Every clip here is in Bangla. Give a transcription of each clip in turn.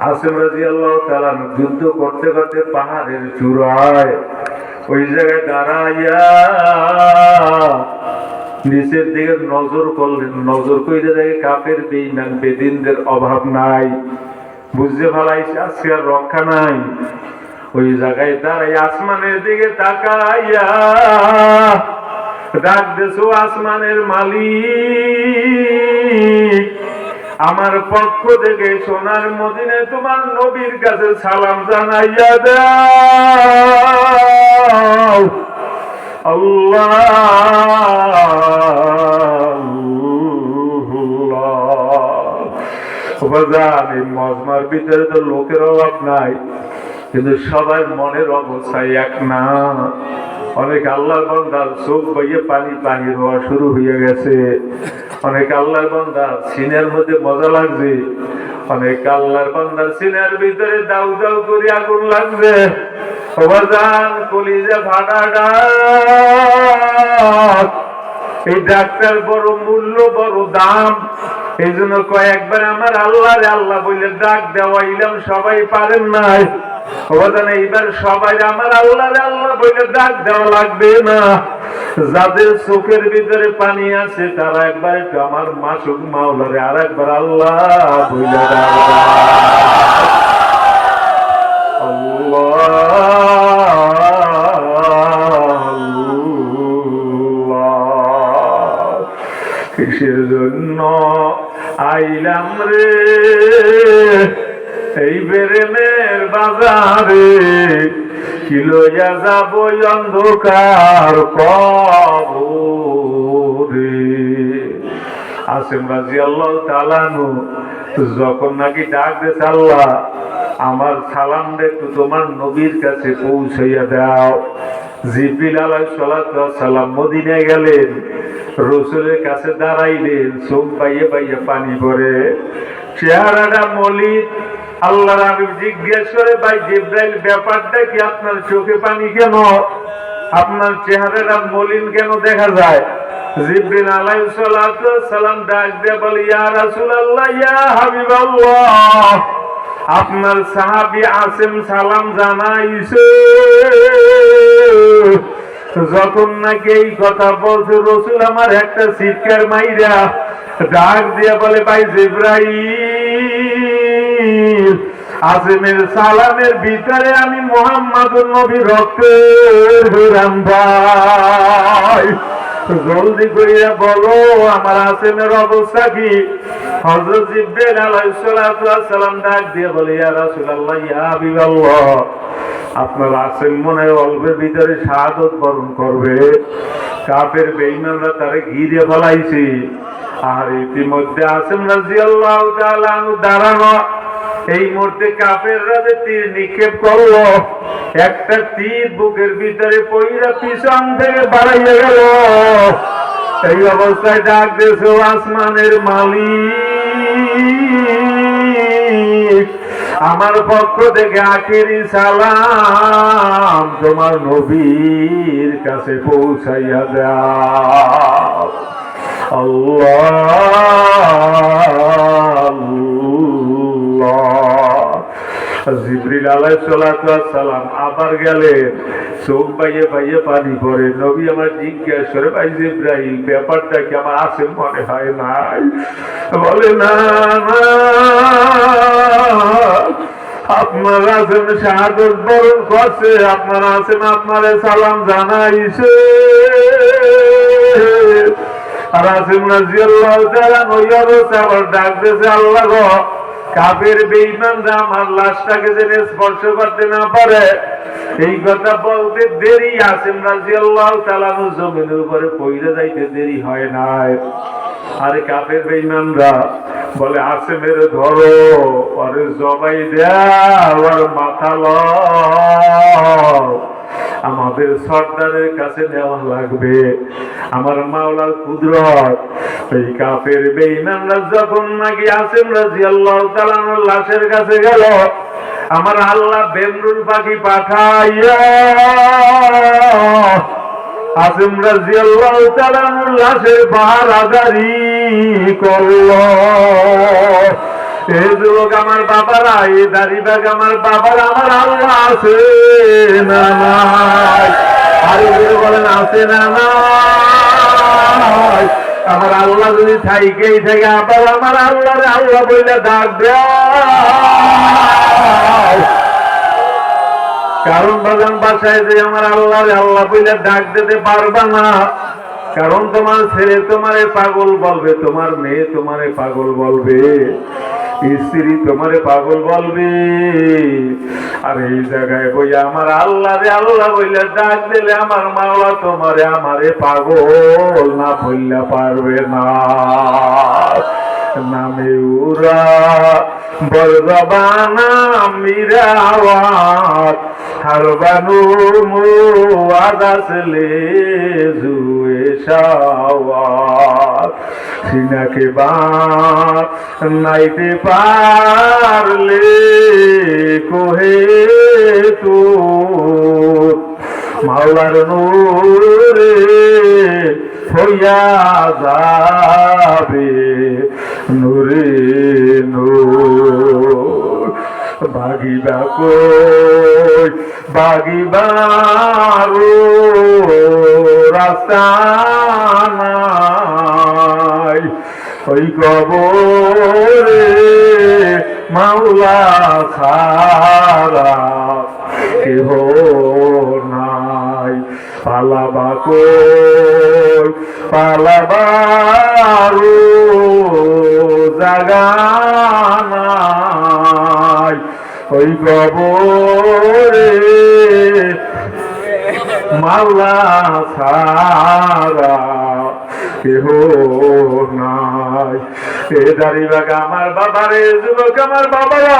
আসিম রাজি আল্লাহ তালান যুদ্ধ করতে করতে পাহাড়ের চূড়ায় ওই জায়গায় দাঁড়াইয়া নিচের দিকে নজর করলেন। নজর কইরে দেখে কাপের বেইমান বেদিনদের অভাব নাই। বুঝতে ফেলাইছে আজকে আর রক্ষা নাই। ওই জায়গায় দাঁড়াই আসমানের দিকে তাকাইয়া ডাক দেছো আসমানের মালিক আমার পক্ষ থেকে সোনার মদিনে তোমার নবীর কাছে সালাম জানাইয়া দাও। মজমার ভিতরে তো লোকের অভাব নাই, কিন্তু সবার মনের অবস্থায় এক না। অনেক আল্লাহর বন্দার চোখ বইয়ে পানি পানি হওয়া শুরু হয়ে গেছে। অনেক আল্লাহর বন্দার সিনের মধ্যে মজা লাগছে। অনেক আল্লাহর বন্দার সিনের ভিতরে দাউ দাউ করে আগুন লাগছে। অবাজান কলিজা ফাটা ডাক। এই ডাক্তার বড় মূল্য, বড় দাম। এই জন্য কয়েকবার আমার আল্লাহ আল্লাহ বলে ডাক দেওয়া দেওয়াইলাম সবাই পারেন নাই। অবদান এইবার সবাই আমার আল্লাহ বলে ডাক দেওয়া লাগবে না। যাদের চোখের ভিতরে পানি আছে, তারা একবার একটু আমার মাসুক মাওলারে আর একবার আল্লাহ। বলে কিসের জন্য আইলাম রে? এই বেরেমের বাজারে ছিল যাব অন্ধকার কবরে? আসিম রাজি আল্লাহ তালানু যখন নাকি ডাক দে আল্লাহ, আমার সালাম একটু তোমার নবীর কাছে পৌঁছাইয়া দাও। জিবিল আলাই সালাম মদিনায় গেলেন, রসুলের কাছে দাঁড়াইলেন চোখ পাইয়ে পাইয়ে পানি পরে। চেহারাটা মলিন, আল্লাহর আমি জিজ্ঞেস করে, ভাই জিব্রাইল, ব্যাপারটা কি? আপনার চোখে পানি কেন? আপনার চেহারাটা মলিন কেন দেখা যায়? জিব্রিল সালাতু সালাম ডাক দিয়ে বলে, ইয়া রাসূলুল্লাহ, ইয়া হাবিবাল্লাহ। আপনার সাহাবী আসিম সালাম জানাইছে, যখন নাকি এই কথা বলছে, রসুল আমার একটা চিৎকার মাইরা ডাক দিয়ে বলে, ভাই জিব্রাইল, আসিমের সালামের ভিতরে আমি মোহাম্মদুর নবী রক্তের ভাই। জলদি করিয়া বলো, আমার আসিমের অবস্থা কি? হযরত জিব্রাইল আলাইহিস ডাক দিয়ে বলে, ইয়া রাসূলুল্লাহ, ইয়া হাবিবাল্লাহ, আপনার আসিম মনে অল্পের ভিতরে শাহাদত বরণ করবে। কাপের বেঈমানরা তারে ঘিরে ফলাইছে আর ইতিমধ্যে আসিম রাদিয়াল্লাহু তাআলা দাঁড়ানো এই মুহূর্তে কাপের রাজে তীর নিক্ষেপ করল, একটা তীর বুকের ভিতরে পইরা পিছন থেকে বাড়াইয়া গেল। এই অবস্থায় ডাক দিয়েছে আসমানের মালিক, আমার পক্ষ থেকে আখেরি সালাম তোমার নবীর কাছে পৌঁছাইয়া দাও। আল্লাহ। সালাম আবার চোখ বাইয়ে পানি পড়ে। আমার ব্যাপারটা কি আমার আছে মনে হয় নাই? বলে, না আপনার আছেন শাহাদত বরণ করছে। আপনার আছেন আপনারে সালাম জানাইছে। আর দিয়েছে, আল্লাহ গো কাফের বেঈমানরা আমার লাশটাকে যেন স্পর্শ করতে না পারে এই কথা বলতে দেরি আসিম রাজিয়াল্লাহু তাআলা জমিনের উপরে পইরে যাইতে দেরি হয় নাই। আরে কাফের বেঈমানরা বলে আসিমের ধরো আরে জবাই আর মাথা লও। আমাদের সর্দারের কাছে নেওয়া লাগবে। আমার মাওলার কুদরত, এই কাফের বেঈমানরা যখন নাকি আসেন রাজি আল্লাহ তালানোর লাশের কাছে গেল। আমার আল্লাহ বেমরুল পাখি পাঠাইয়া আসিম রাজি আল্লাহ তালানোর লাশের বাহার আদারি করল। এই আমার বাবারা এই দাড়ি বাগ আমার বাবার, আমার আল্লাহ আছে না আরে বলেন, আছে না আমার আল্লাহ যদি থাইকেই থাকে, আবার আমার আল্লাহ আল্লাহ বললে ডাক কারণ বাগান বাসায় যে আমার আল্লাহ আল্লাহ বলে ডাক দিতে পারবা না। কারণ তোমার ছেলে তোমারে পাগল বলবে, তোমার মেয়ে তোমারে পাগল বলবে, স্ত্রী তোমারে পাগল বলবে। আর এই জায়গায় বই আমার আল্লাহ রে, আল্লাহ বইলে ডাক দিলে আমার মাওলা তোমারে, আমারে পাগল না বললে পারবে না। নামে উরা বলবানা মিরাওয়াত হারবানু মুআদাসলে জুয়ে শাওয়াত সিনাকে বা নাইতে পারলে কোহে তো মাওলার নূরে হইয়া যাবে নূরে নূর। বাগিবা কই বাগিবারো রাস্তা নাই। ওই কবরে মাওলা সারা কেহ নাই। পালাবা কই? পালাবারো জাগা নাই ওই কবরে মাওলা সারা কেহ নাই। এ দাড়ি বাগা আমার বাবারে যুবক আমার বাবারা,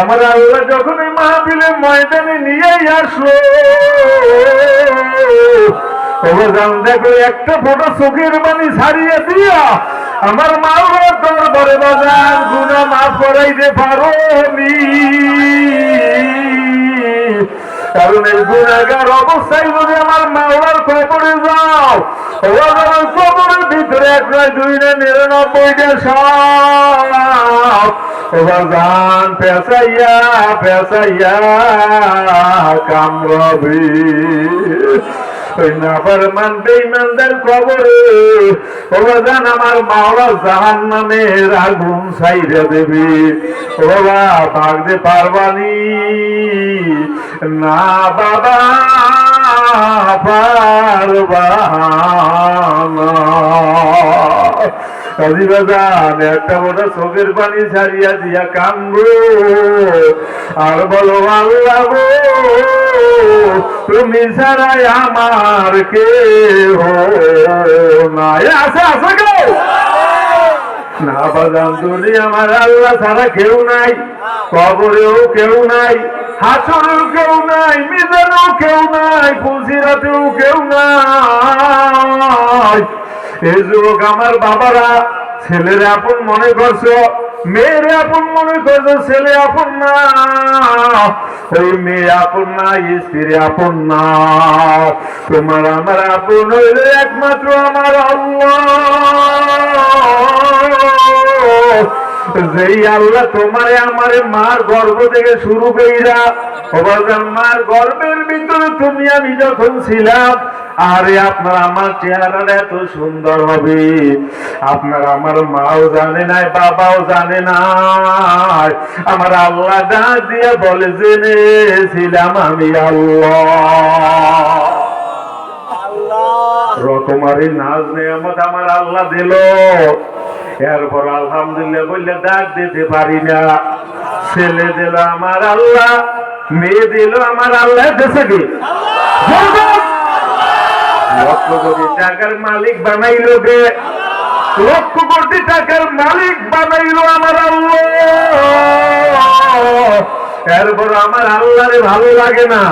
আমার আল্লাহ যখন এই মাহফিলে ময়দানে নিয়েই আসলো দেখো একটা ফটো চোখের বাণী ছাড়িয়ে দিয়া আমার মাওলার দরবারে বাজার গুনা মাফ করাইতে পারো নি কারণ এই গুণাগার অবস্থায় যদি আমার মাওলার কবরে যাও কবরের ভিতরে এক নয় দুই নয় নিরানব্বইটা সব ওবার গান পেঁচাইয়া ওই নাফার মান বেইমানদের ও জান আমার মাওলা জাহান নামের আগুন ছাইরে দেবে। ও বাবা, ভাগতে পারবানি না বাবা, পারবা না। একটা মোটা চোখের পানি ছাড়িয়া দিয়া কান্দো। আর বলো, আল্লাহ তুমি ছাড়াই আমার কে আছে আছে কেউ না বাজান, তুমি আমার আল্লাহ ছাড়া কেউ নাই, কবরেও কেউ নাই, হাসরেও কেউ নাই, মিজানেও কেউ নাই ফুলসিরাতেও কেউ নাই। এই যুবক আমার বাবারা, ছেলের আপন মনে করছ? মেয়ের আপন মনে করছ, ছেলে আপন না। ওই মেয়ে আপন না, স্ত্রী আপন না। তোমার আমার আপন হইলে একমাত্র আমার আল্লাহ। যেই আল্লাহ তোমারে আমারে মার গর্ভ থেকে শুরু কইরা মার গর্ভের ভিতরে তুমি আমি যখন ছিলাম আরে আপনার আমার চেহারাটা এত সুন্দর হবে। আপনার আমার মাও জানে নাই বাবাও জানে না আমার আল্লাহ ডাক দিয়ে বলে জেনেছিলাম আমি আল্লাহ। রকমারি নাজ নেয়ামত আমার আল্লাহ দিল। এরপর আলহামদুলিল্লাহ বললে ডাক দিতে পারি না। ছেলে দিল আমার আল্লাহ মেয়ে দিল আমার আল্লাহ দেশে কি? টাকার মালিক বানাইলো কে লক্ষ কোটি টাকার মালিক বানাইলো আমার এরপর আমার আল্লাহরে ভালো লাগে না।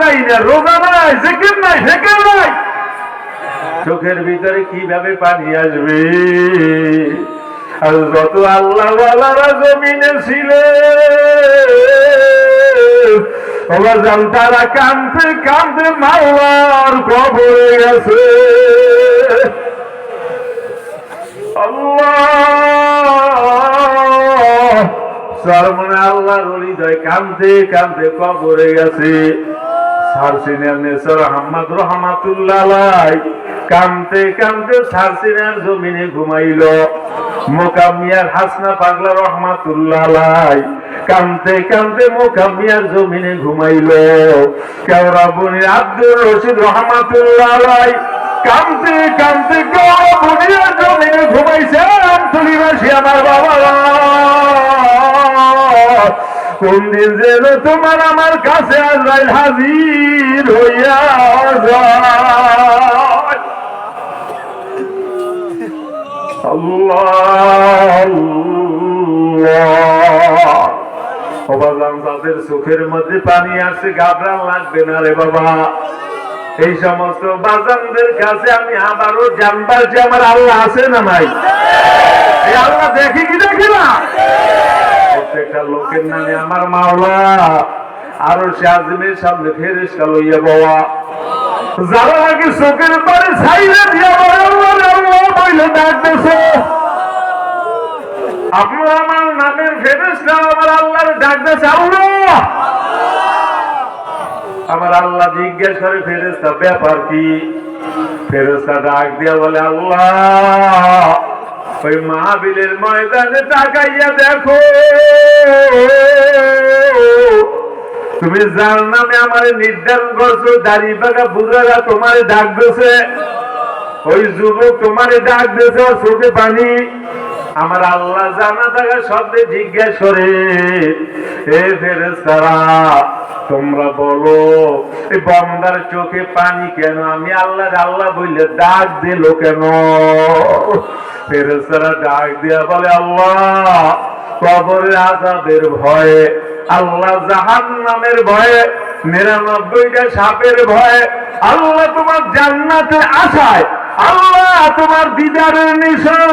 যাই না, রোজা নাই নাই নাই। চোখের ভিতরে কীভাবে পানি আসবে? আর যত আল্লাহ জমিনে ছিলে ওরা জান তারা কানতে কানতে মাওয়ার কবরে গেছে। আল্লাহ সরমনে আল্লাহর হৃদয় কান্দে কান্দে কবরে গেছে। সারসিনের নেসর আহমদ রহমাতুল্লাহ আলাই কান্দতে কান্দতে সারসিনের জমিনে ঘুমাইল। মোকামিয়ার হাসনা পাগলা রহমাতুল্লাহ আলাই কান্দতে কান্দতে মোকামিয়ার জমিনে ঘুমাইল। কেওরা আব্দুর রশিদ রহমাতুল্লাহ যেন তোমার আমার কাছে আজরাইল হাজির হইয়া তাদের চোখের মধ্যে পানি আসছে, ঘাবড়ান লাগবে না রে বাবা। এই সমস্ত বাজানদের কাছে আমি আবারও জানবার যে আমার আল্লাহ আছে না নাই? আল্লাহ দেখি কি দেখি না? প্রত্যেকটা লোকের নামে আমার মাওলা। আরও সে আজমের সামনে ফেরেস্তা লইয়া বাবা যারা নাকি চোখের পরে আপনার আমার নামের আমার আল্লাহর আল্লাহ। আমার আল্লাহ জিজ্ঞেস করে ফেরেস্তা ব্যাপার কি? ফেরেস্তা ডাক দিয়া বলে, আল্লাহ ওই মহাবীরের ময়দানে তাকাইয়া দেখো। তুমি যার নামে আমার নির্ধারণ করছ, দাড়ি বাগা বুড়ারা তোমার ডাক দিছে ওই যুবক তোমার ডাক দিয়েছে চোখে পানি। আমার আল্লাহ জানা থাকা শব্দে জিজ্ঞেস করে, এ ফেরেস্তারা তোমরা বলো বন্দার চোখে পানি কেন? আমি আল্লাহ আল্লাহ বললে ডাক দিল কেন? ফেরেস্তারা ডাক দিয়া বলে, আল্লাহ, কবরের আজাদের ভয়ে, আল্লাহ জাহান নামের ভয়ে, নিরানব্বইটা সাপের ভয়ে, আল্লাহ তোমার জান্নাতে আশায় আল্লাহ তোমার দিদারের নিশান।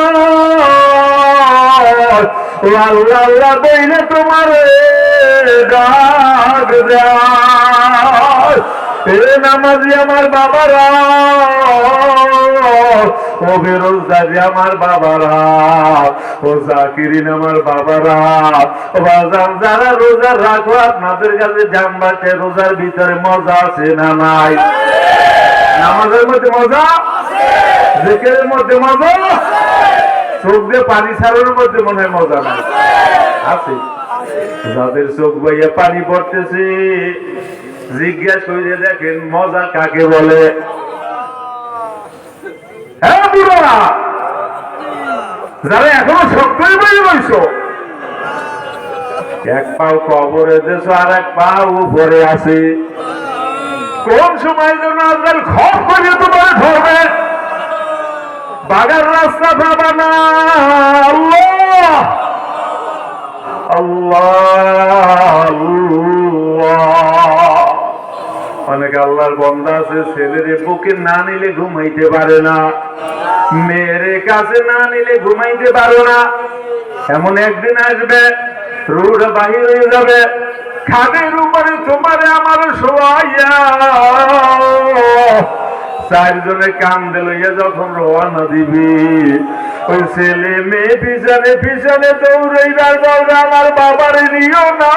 ও আল্লাহ আল্লাহ বইলে তোমার ডাক এ নামাজি আমার বাবারা ও বেরোজগারি আমার বাবারা ও জাকিরিন আমার বাবারা ও বাজান যারা রোজা রাখো আপনাদের কাছে জানবাসে রোজার ভিতরে মজা আছে না নাই? নামাজের মধ্যে মজা? জেকের মধ্যে মজা? চোখ দিয়ে পানি ছাড়ানোর মধ্যে মনে হয় মজা নাই। আছে। যাদের চোখ বইয়া পানি পড়তেছে, জিজ্ঞাসা করে দেখেন মজা কাকে বলে? হ্যাঁ বুড়া যারা এখনও সত্যই বই রয়েছ এক পাও কবরে দেশ আর এক পাও উপরে আছে। কোন সময় যেন আপনার খপ করে তোমার ধরবে? বাগার রাস্তা পাবা না। অনেক আল্লাহর বন্ধা আছে, ছেলের বুকে না নিলে ঘুমাইতে পারে না। মেয়ের কাছে না নিলে ঘুমাইতে পারো না। এমন একদিন আসবে রুড বাহির হয়ে যাবে। খাদের উপরে তোমারে আমার শোয়াইয়া। চারজনে কান্দে লইয়া যখন রওনা দিবি, ওই ছেলে মেয়ে পিছনে পিছনে দৌড়াইবার বলবে আমার বাবার নিয় না।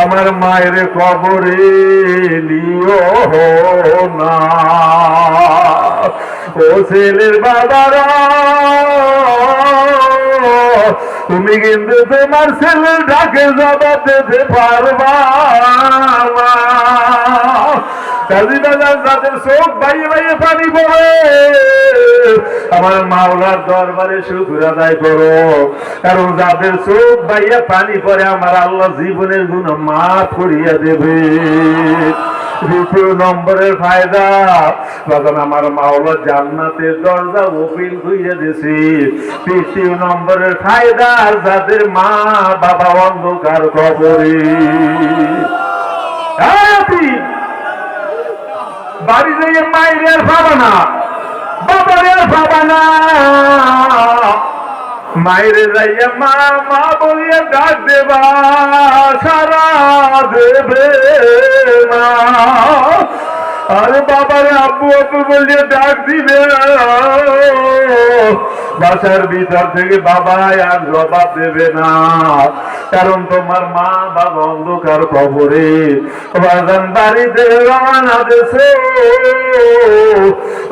আমার মায়ের কবরে নিও না। ও ছেলের বাবারা, তুমি কিন্তু তোমার ছেলের ডাকে যাবাতে পারবা যাদের চোখ বাইয়ে বাইয়ে পানি পড়ে। আমার মাওলার দরবারে শুকুর আদায় করো। কারণ যাদের চোখ পানি আমার আল্লাহ জীবনের গুণ দেবে। দ্বিতীয় নম্বরের ফায়দা তখন আমার মাওলা জান্নাতের দরজা হইয়া দিছি তৃতীয় নম্বরের ফায়দা যাদের মা বাবা অন্ধকার কবরে। আপনি বাড়ি যাইয়ে মায়ের পাবা না বাবার আর পাবা না মায়ের যাইয়া মা মা বলিয়া ডাক দেবা, সারা দেবে না আরে বাবারে, আব্বু আব্বু বলিয়ে ডাক দিবে। বাসার ভিতর থেকে বাবা আর জবাব দেবে না। কারণ তোমার মা বাবা অন্ধকার কবরে। বাজান বাড়িতে রওনা দেছে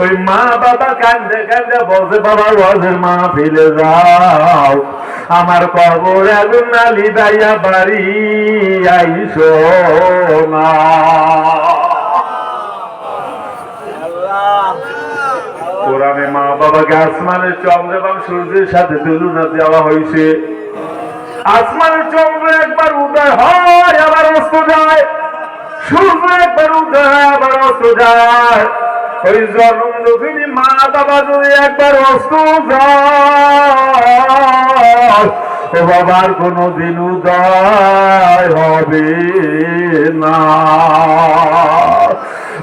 ওই মা বাবা কান্দে কান্দে বসে বাবা বসে মা ফিরে যাও। আমার কবর আগুন নালি দাইয়া বাড়ি আইসো না কোরআনে মা বাবাকে আসমানের চন্দ্র এবং সূর্যের সাথে তুলনা দেওয়া হয়েছে। আসমানের চন্দ্র একবার উদয় হয়, আবার অস্ত যায়। সূর্য একবার উদয় হয়, আবার অস্ত যায়। ওই জন্ম দুঃখিনী মা বাবা যদি একবার অস্ত যায় ও বাবার কোনো দিন উদয় হবে না।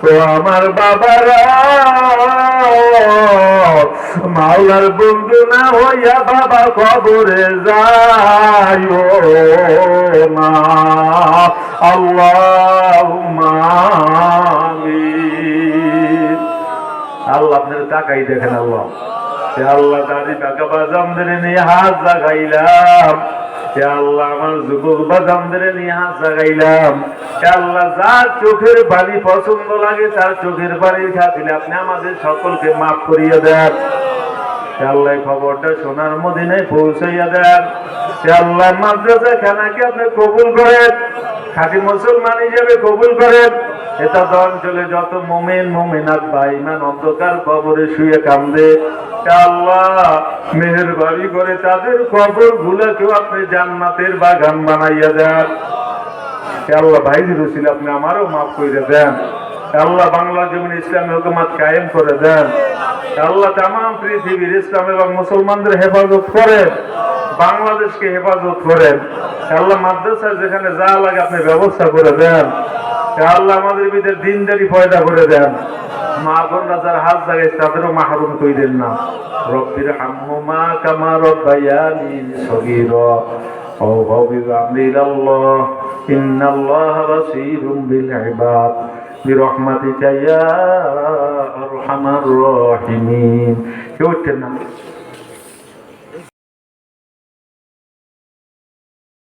ও আমার বাবারা, মাওলার বন্ধু না হইয়া বাবা কবরে যায় না আল্লাহ আল্লাহ আপনার তাকাই দেখেন, আল্লাহ। আল্লাহ দাদি কাকা বাজামদের নিয়ে হাত আমার যুবক বাজামদের নিয়ে আল্লাহ যার চোখের পানি পছন্দ লাগে, তার চোখের পানির খাতিলে আপনি আমাদের সকলকে মাফ করিয়ে দেন। আল্লাহ খবরটা সোনার মদিনায় পৌঁছাইয়া দেন। আল্লাহ মাদ্রাসা খানাকে আপনি কবুল করেন, খাঁটি মুসলমান হিসেবে কবুল করেন। এটা তো অঞ্চলে যত মোমেন, মোমেনাত বা ইমান অন্ধকার কবরে শুয়ে হে আল্লাহ, মেহরবানি করে তাদের কবর গুলাকেও আপনি জান্নাতের বাগান বানাইয়া দেন। আল্লাহ, ভাইদের রসিল আপনি আমারও মাফ করে দেন। আল্লাহ, বাংলা জমিন ইসলামী হুকুমাত কায়েম করে দেন। আল্লাহ তাম পৃথিবীর ইসলাম এবং মুসলমানদের হেফাজত করেন। বাংলাদেশকে হেফাজত করেন। আল্লাহ, মাদ্রাসায় যেখানে যা লাগে আপনি ব্যবস্থা করে দেন। আল্লাহ আমাদের ভিতরে দিনদারি পয়দা করে দেন মা বোনরা যারা হাত জাগাইছে তাদেরও মাহরুম কইলেন না রব্বির হাম্মুমা কামা রব্বায়ানি সগীরা أو بأمر إلى الله إن الله بصير بالعباد برحمتك يا أرحم الراحمين কেউ উঠছেন না